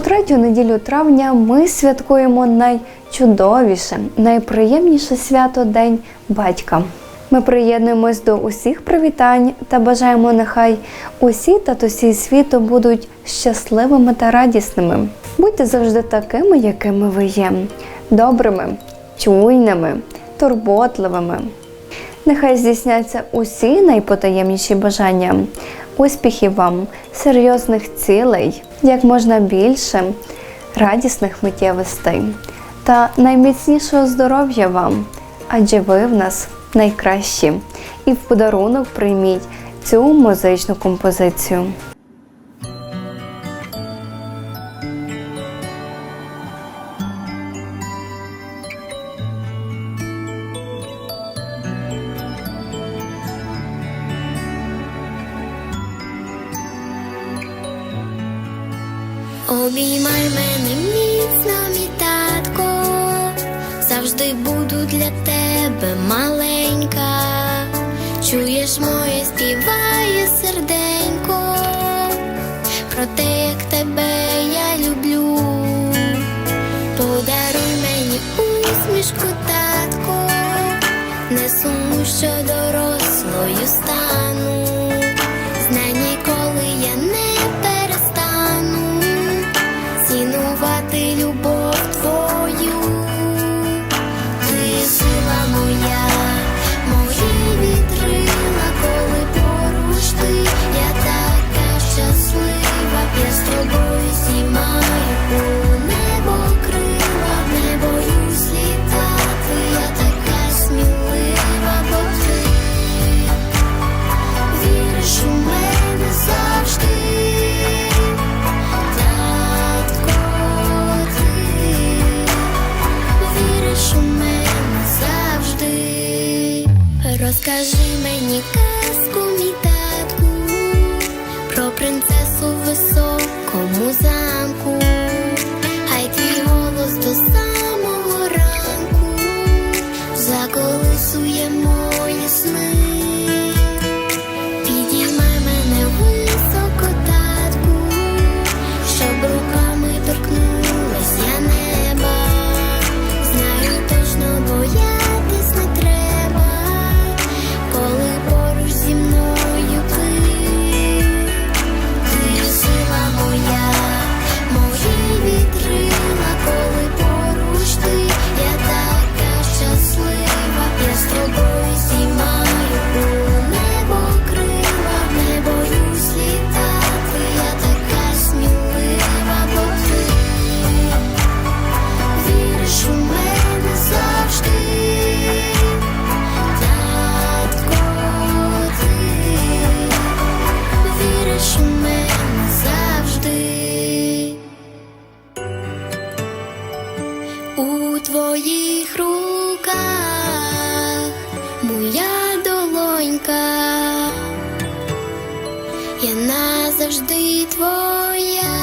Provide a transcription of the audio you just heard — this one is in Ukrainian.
третю неділю травня ми святкуємо найчудовіше, найприємніше свято День батька. Ми приєднуємось до усіх привітань та бажаємо, нехай усі татусі світу будуть щасливими та радісними. Будьте завжди такими, якими ви є, добрими, чуйними, турботливими. Нехай здійсняться усі найпотаємніші бажання, успіхів вам, серйозних цілей, як можна більше, радісних миттєвостей та найміцнішого здоров'я вам, адже ви в нас найкращі. І в подарунок прийміть цю музичну композицію. Обіймай мене міцно, мій татко, завжди буду для тебе маленька. Чуєш моє співає серденько, про те, як у мене завжди. Татко, віриш у мене завжди. Розкажи мені казку, мій татку, про принцесу в високому замку. завжди твоя.